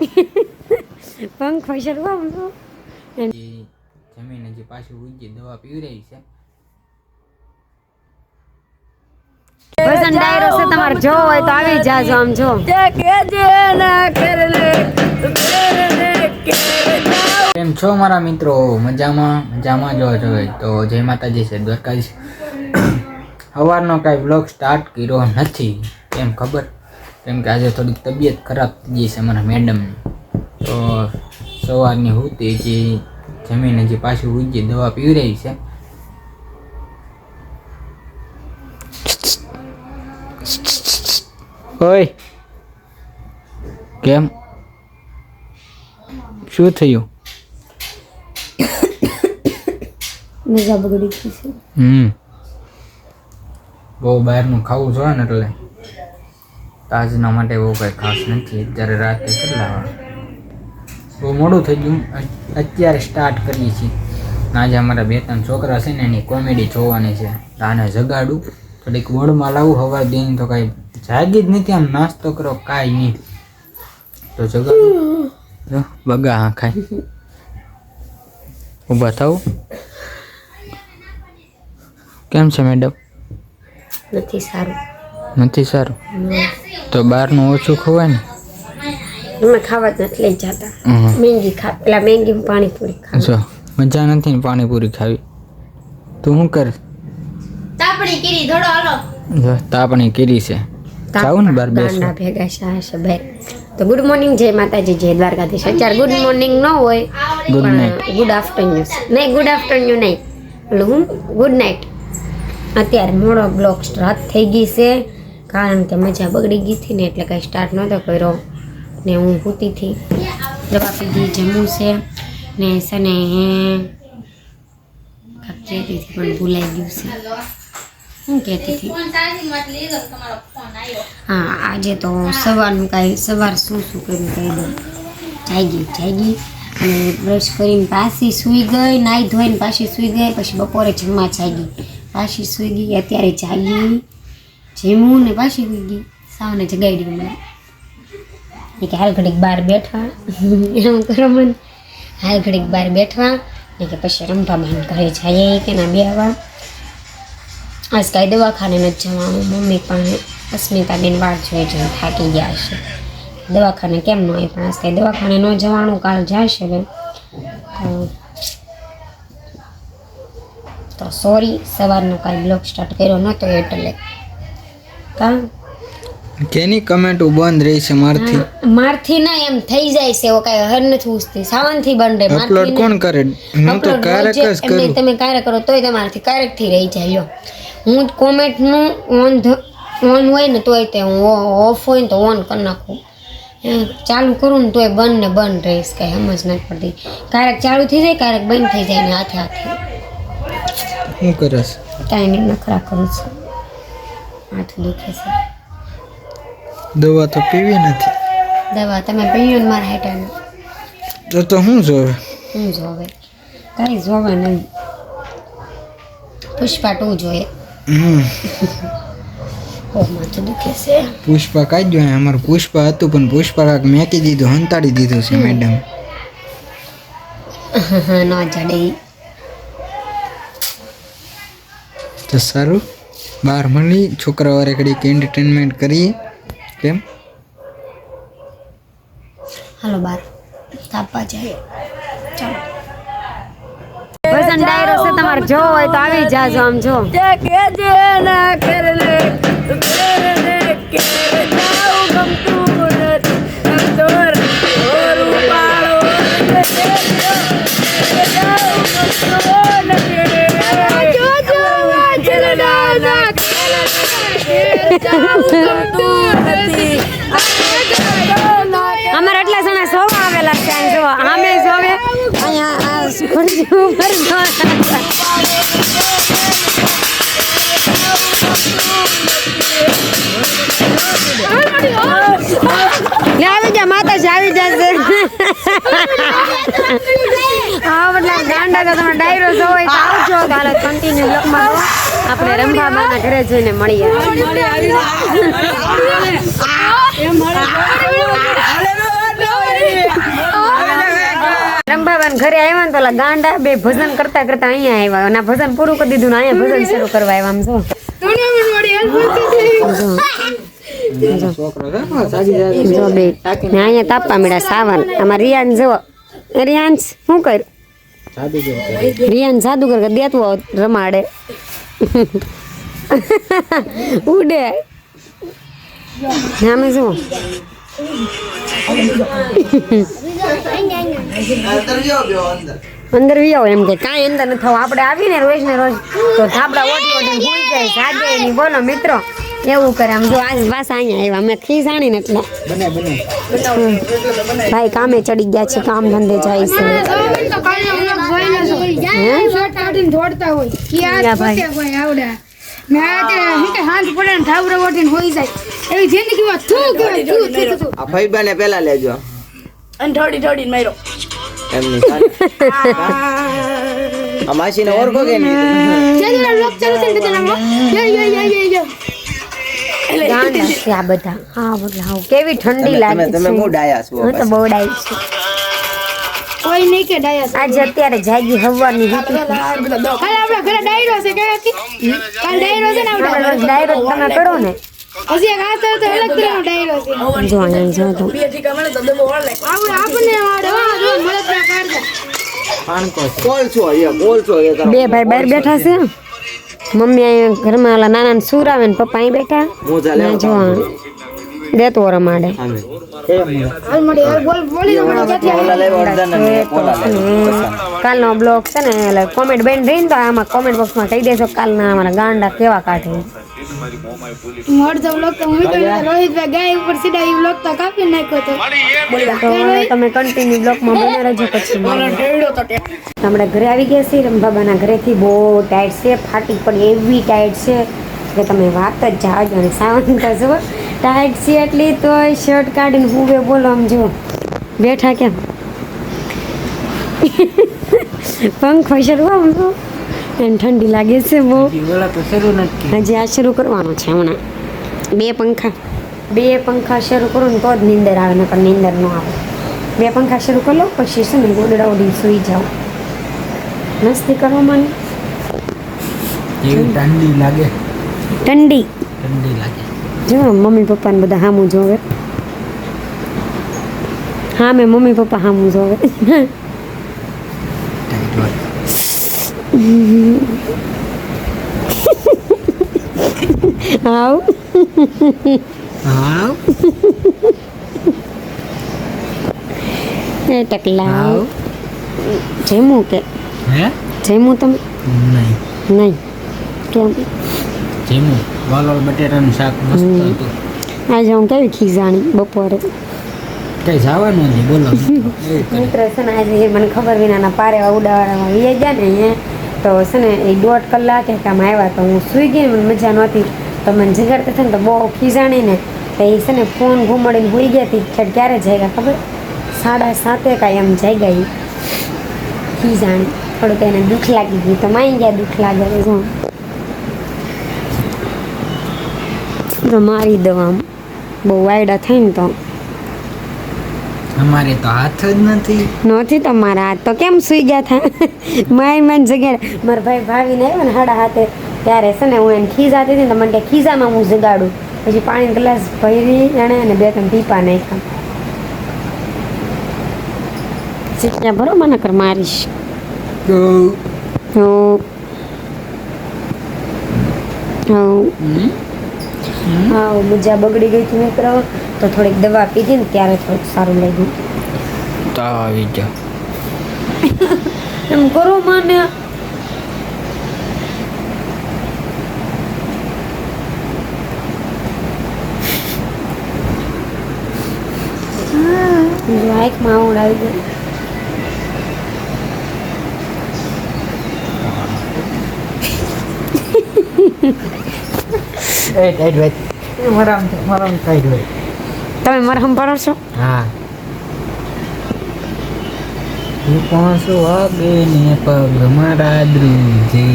પંખો શરૂ એ જમીન હજી પાછું ઉજી દવા પીવી રહી છે. વસંત ડાયરો છે તમારે જો હોય તો આવી જાજો આમ જો. કેમ છો મારા મિત્રો? મજામાં? મજામાં જો જોઈએ તો જય માતાજી છે દ્વારકાધીશ. સવારનો કાંઈ બ્લોગ સ્ટાર્ટ કર્યો નથી. કેમ ખબર? કેમ કે આજે થોડીક તબિયત ખરાબ થઈ ગઈ છે મારા મેડમની. તો સવારની હુતી જે જમીન જે પાછી ઉજી દવા પીવી રહી છે. ઓય. કેમ? શું થયું? મજા બગડી ગઈ છે. હમ. બહુ બહારનું ખાવું જોઈએ ને એટલે. તાજના માટે એવું કંઈ ખાસ નથી. અત્યારે રાતે કેટલા? બહુ મોડું થઈ ગયું. અત્યારે સ્ટાર્ટ કરીએ છીએ. આજે અમારા બે ત્રણ છોકરા છે ને એની કોમેડી જોવાની છે. તો આને જગાડું. થોડીક વડમાં લાવું હવા દઈને તો કાંઈ જાગી જ નથી. આમ નાસ્તો કરો કાંઈ નહીં. તો જગાડું. બગા હા ખાય. ઊભા થાવ કેમ છે મેડમ નથી સારું. નથી સારું. તો બહારનું ઓછું ખવાય ને? એમાં ખાવા જ નથી લઈ જતા. મેંગી ખા પેલા મેંગી પાણીપુરી ખા જો મજા નથી ને પાણીપુરી ખાવી. તું શું કર? તાપણી કીરી ધોડો હાલો. જો તાપણી કીરી છે. જાવું ને બાર ગાંડા ભેગા શાહ છે ભાઈ. તો ગુડ મોર્નિંગ જય માતાજી જય દ્વારકાધીશ. અત્યારે ગુડ મોર્નિંગ ન હોય ગુડ નાઇટ ગુડ આફ્ટરનૂન નહીં ગુડ આફ્ટરનૂન નહીં. એટલે હું? ગુડ નાઇટ અત્યારે મોડો બ્લોક સ્ટાર્ટ થઈ ગઈ છે. કારણ કે મજા બગડી ગઈ હતી ને એટલે કાંઈ સ્ટાર્ટ નહોતો કર્યો ને હું ભૂતીથી દવા પીધી જમવું છે ને સને હે કહેતી હતી, પણ ભૂલાઈ ગયું છે. શું કહેતી હતી? હા, આજે તો સવારનું કાંઈ, સવાર શું શું કર્યું કહી દઉં જાગી જાગી અને બ્રશ કરીને પાછી સૂઈ ગઈ નાહી ધોઈને પાછી સૂઈ ગઈ, પછી બપોરે જમવા જાગી. પાછી સૂઈ ગઈ, અત્યારે જાગી. જમ્યું ને પાછી સૂઈ ગઈ. સાવને જગાડી મને. એ કે હાલ ઘડીક બહાર બેઠવા એમ કરો મને. હાલ ઘડીક બહાર બેઠવા ને કે પછી માન ઘરે જઈએ કે ના બેવા આજ કાંઈ દવાખાને નથી જવાનું. મમ્મી પણ અસ્મિતાબેન વાટ જોઈ જોઈ થાકી ગયા છે. દવાખાને કેમ ન પણ આજ કાંઈ દવાખાને ન જવાનું. કાલ જશે બેન તો સોરી, સવારનો કાંઈ બ્લોગ સ્ટાર્ટ કર્યો નહોતો એટલે કા? કેની કમેન્ટ બંધ રહી છે મારથી? મારથી ના એમ થઈ જાય છે એવો કાંઈ હર નથી ઉસતી. સાવનથી બંધ રહે અપલોડ કોણ કરે? હું તો ક્યારેક જ કરું. તમે ક્યારેક કરો તોય તમારાથી ક્યારેકથી રહી જાય લો હું કોમેન્ટનું ઓન ઓન હોય ને તોય તે હું ઓફ હોય ને તો ઓન કરી નાખું. ચાલુ કરું ને તોય બંધ ને બંધ રહીશ કાંઈ સમજ નથી પડતી. ક્યારેક ચાલુ થઈ જાય ક્યારેક બંધ થઈ જાય ને હાથે હાથે. શું કરસ કાંઈ નહીં નખરા કરું છું. માથું દુખે છે. દવા તો પીવી નથી. દવા તમે પીવી ને મારા હેઠળ તો તો શું જોવે? શું જોવે? કાંઈ જોવે નહીં. પુષ્પા ટુ જોઈએ. પુષ્પા કાઢ્યો અમારું પુષ્પા હતું પણ પુષ્પા કાંક મેકી દીધું હંતાડી દીધું છે મેડમ ન જડે તો સારું? બહાર મળી છોકરાઓ વારે ઘડીક એન્ટરટેનમેન્ટ કરીએ કેમ હાલો બાર તાપવા જાય વસંત ડાયરો છે તમારે જો હોય તો આવી જાજો આમ જો અમારે એટલા જણા જોવા આવેલા છે અહીંયા ગાંડા તો તમે ડાયરો જો હોય તો આવજો. કાલે કન્ટિન્યુ લખમાં આપણે રંભાબાના ઘરે જઈને મળીએ. ભગવાન ઘરે આવ્યા ને તો ઓલા ગાંડા બે ભજન કરતા કરતા અહીંયા આવ્યા. અને ભજન પૂરું કરી દીધું ને અહીંયા ભજન શરૂ કરવા આવ્યા આમ જો. જો. બે. અહીંયા તાપવા મળ્યા સાવન. આમાં રિયાન જો રિયાન્સ શું કર સાદી જાય. રિયાન જાદુગર કે દેતો આવ રમાડે ઉડે નામે શું અંદર વી આવો એમ કે કાંઈ અંદર ન થવું. આપણે આવીને રોજ ને રોજ તો ધાબડા ઓઢી ઓઢીને ભૂઈ જાય સાજે નહીં. બોલો મિત્રો એવું કરે આમ જો આજ વાસ અહીંયા આવ્યા. મેં ખીસ આણીને એટલે. બને બને. ભાઈ કામે ચડી ગયા છે કામ ધંધે જાય છે. ભાઈ. મેં કે પડે ને ઓઢીને હોઈ જાય. એવી જિંદગીમાં ફઈબાને પેલા લેજો. અને થોડી થોડી માર્યો. એમની આ માસીને ઓળખો કે નહીં? જેદુલા લોક ચાલુ છે ને તેનામાં યો યો યો યો યો આ બધા. હા બધા કેવી ઠંડી લાગે તમે બહુ ડાયા છો હું તો બહુ ડાઈ છું. કોઈ નહીં કે ડાયા આજે અત્યારે જાગી હવાની હતી. કાલે આપણા ઘરે ડાયરો છે કે હતી? ડાયરો છે ને આપણે ડાયરો તમે કરો ને. હજી એક આ તો અલગ ડાયરો છે. જો અહીંયા જો તો. બે ઠીકા મળે તો ડબ્બો વળે આપણે આપણને દવા દો. મળતરા કાઢતા પાણકો છે. કોલ છો અહીંયા? બોલ છો કરો બે ભાઈ બહાર બેઠા છે. મમ્મી અહીંયા ઘરમાં ઓલા નાના ને સૂર આવે ને પપ્પા અહીં બેઠા. મોજા લે લેવો જો દેતો રમાડે. માડે ને કાલનો બ્લોગ છે ને એટલે કોમેન્ટ બેન રહીને તો આમાં કોમેન્ટ બોક્સમાં કહી દેજો કાલના અમારા ગાંડા કેવા કાઢે. હું અડધો ગયા તો હું તો રોહિતભાઈ ગાય ઉપર સીધા એ બ્લોક તો કાપી નાખ્યો તો. તો હવે તમે કન્ટિન્યુ બ્લોકમાં બને રહેજો પછી આપણે ઘરે. આવી ગયા છીએ ઘરેથી બહુ ટાઈટ છે. ફાટી પણ એવી ટાઈટ છે. કે તમે વાત જ જાજો અને સાવન કરશો ટાઈટ છે એટલી તો શર્ટ કાઢીને હુવે બોલો આમ જો બેઠા કેમ? પંખો શરૂ આમ એને ઠંડી લાગે છે બહુ. શરૂ હજી આ શરૂ કરવાનો છે હમણાં. બે પંખા. બે પંખા શરૂ કરું ને તો જ નીંદર આવે નકર નીંદર ન આવે. બે પંખા શરૂ કરી લો પછી છે ને ગોદડા ઉડીને સૂઈ જાઓ. મસ્તી કરવા મને. ઠંડી લાગે. ઠંડી. ઠંડી લાગે. જો મમ્મી પપ્પાને બધા હામું જોવે. હા મેં મમ્મી પપ્પા હામું જોવે ટાઈટ હોય હાવ હા એ ટકલા જેમું કે હે જેમું તમે નહીં નહીં કેમ જેમું વાલોળ બટેટાનું શાક મસ્ત હતું આજે હું કેવી ખીજાણી બપોરે કઈ જવાનું નહીં બોલો મિત્રો. છે ને આજે મને ખબર વિનાના પારે ઉડાવવામાં એ ગયા ને અહીંયા તો છે ને, એ દોઢ કલાકે કામ આવ્યા તો હું સૂઈ ગઈ મજા નહોતી. તો મને જગાડતા થઈને તો બહુ ખીજાણી ને. તો એ છે ને ફોન ઘૂમડીને હોઈ ગયા હતી છેડ ક્યારે જાગ્યા ખબર? સાડા સાતે કાંઈ એમ જાગ્યા ખીજાણી થોડુંક એને દુઃખ લાગી ગયું. તો માઈ ગયા દુઃખ લાગે હું મારી આમ બહુ વાયડા થાય ને તો અમારે તો હાથ જ નથી. નથી તમારા હાથ તો કેમ સુઈ ગયા થા માય મન જગ્યા મારા ભાઈ ભાવીને આવ્યો ને હાડા હાથે. ત્યારે છે ને હું એને ખીજાતી હતી ને મને કે ખીજામાં હું જગાડું. પછી પાણી ગ્લાસ ભરી એણે અને બે ત્રણ પીપા નાખ્યા. ચીટિયા ભરો મને કર મારીશ. હું. હું. હા મુજા બગડી ગઈ હતી મિત્રો તો થોડીક દવા પીધી ને ત્યારે થોડુંક સારું લાગ્યું. તાવ આવી ગયો. એમ કરો મને. આંખમાં આવડ આવી ગઈ એ ટાઈટ હોય મરામ મરામ ટાઈટ હોય? તમે મરહમ ભરો છો? હા. તું પહોંચો વાગે ને પગ મારા ધ્રુજે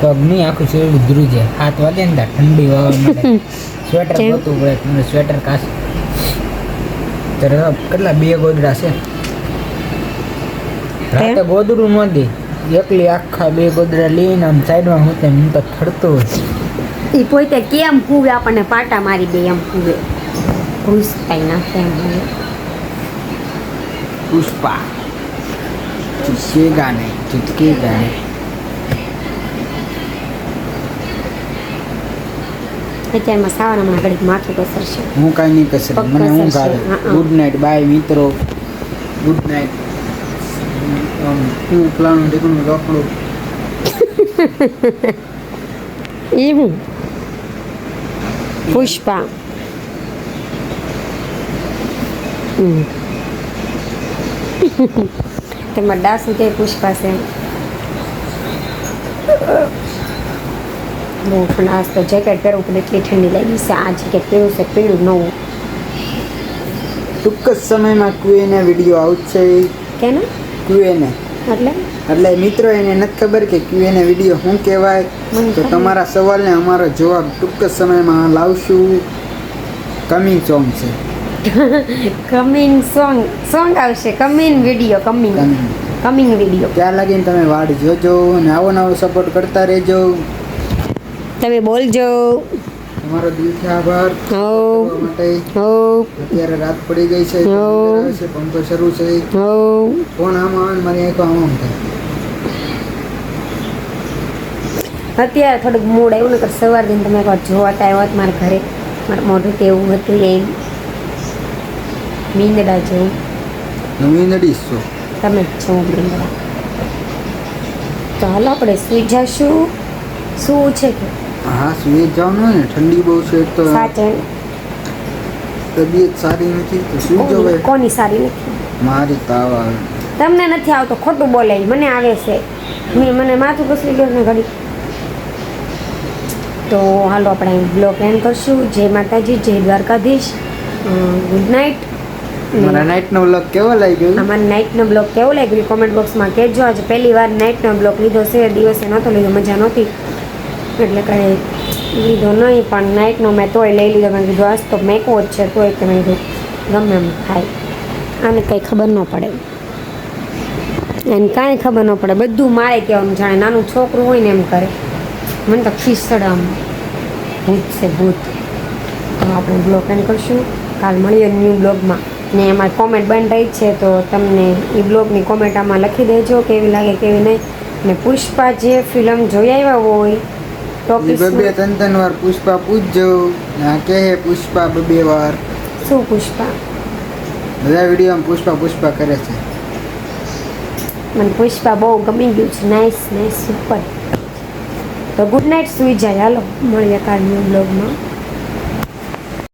પગ આખું શરીર ધ્રુજે હાથ વાગે ને ઠંડી વાવા સ્વેટર? પડે. સ્વેટર કાશ કેટલા બે ગોદડા છે? રાતે ગોદડું એકલી આખા બે ગોદડા લઈને આમ સાઈડમાં હું તેમ હું તો થડતો હોય એ પોતે કેમ કૂવે આપણને પાટા મારી દે એમ કૂવે ઘૂસતાય નાખે એમ હવે. પુષ્પા. ચૂસેગા નહીં ચૂટકેગા નહીં અત્યારમાં સાવન હમણાં ઘડીક માથું કસરશે હું કાંઈ નહીં કસર મને હું હા. ગુડ નાઇટ બાય મિત્રો. ગુડ નાઇટ હું પ્લાન ઢીકણું રોકડું. એ હું? પુષ્પા. તેમાં ડાસુ તે પુષ્પા છે. બહુ પણ આજ તો જેકેટ પહેરવું પડે એટલી ઠંડી લાગી છે. આ જેકેટ પહેર્યું છે પીળું નવું. ટૂંક જ સમયમાં ક્યુએને વીડિયો આવશે. કે ને ક્યુએને એટલે? એટલે મિત્રો એને નથી ખબર કે ક્યુએને વીડિયો શું કહેવાય? તો તમારા સવાલને અમારો જવાબ ટૂંક જ સમયમાં લાવશું. કમિંગ સોંગ છે. Coming song. સોંગ આવશે. Coming video coming. Coming. Video. ત્યાં લાગીને તમે વાડ જોજો અને આવો નવો સપોર્ટ કરતા રહેજો. તમે બોલજો. તમારો દિલથી આભાર. માટે અત્યારે રાત પડી ગઈ છે છે પંખો શરૂ છે. કોણ ફોન આમ આવે મારી આંખો આમ આમ થાય. અત્યારે થોડુંક મૂડ આવ્યું ને સવાર દિન તમે એકવાર જોવા આવ્યો હોત મારા ઘરે. મારું મોઢું તેવું હતું એમ. મીંદડા જેવું મીંદડી છો. તમે છો મીંદડા. ચાલો આપણે સુઈ જશું શું છે કે? હા સુઈ જવાનું હોય ને ઠંડી બહુ છે તો સાચે. તબિયત સારી નથી તો સુઈ જવાય? કોની સારી નથી? મારી તાવ આવે. તમને નથી આવતો ખોટું બોલે મને આવે છે. મેં મને માથું કસરી ગયું ને ઘડી. તો હાલો આપણે બ્લોગ એન્ડ કરશું. જય માતાજી જય દ્વારકાધીશ. ગુડ નાઇટ મારા નાઇટનો બ્લોક કેવો લાગ્યો? અમારા નાઇટનો બ્લોગ કેવો લાગ્યો? કોમેન્ટ બોક્સમાં કહેજો. આજે પહેલી વાર નાઇટનો બ્લોગ લીધો છે. દિવસે નહોતો લીધો મજા નહોતી. એટલે કંઈ લીધો નહીં, પણ નાઇટનો મેં તોય લઈ લીધો. મેં કીધું, આજ તો મેકો છે, તોય કે મેં કીધું, ગમે એમ થાય આને કંઈ ખબર ન પડે. એને કાંઈ ખબર ન પડે. બધું મારે કહેવાનું જાણે. નાનું છોકરું હોય ને એમ કરે. મને તો ખીસડ આમ ભૂત છે, ભૂત. તો આપણે બ્લોગ એન્ડ કરશું. કાલ મળીએ ન્યૂ બ્લોગમાં. ને એમાં કોમેન્ટ બંધ રહી છે, તો તમને એ બ્લોગની કોમેન્ટ આમાં લખી દેજો, કેવી લાગે, કેવી નહીં. ને પુષ્પા જે ફિલ્મ જોઈ આવ્યા હોય ટોકીસમાં બબે ત્રણ ત્રણ વાર પુષ્પા પૂછજો. ના કહે પુષ્પા બબે વાર? શું પુષ્પા? બધા વિડીયોમાં પુષ્પા પુષ્પા કરે છે. મને પુષ્પા બહુ ગમી ગયું છે. નાઇસ નાઇસ સુપર તો ગુડ નાઇટ સુઈ જાય હાલો મળીએ કાલની બ્લોગમાં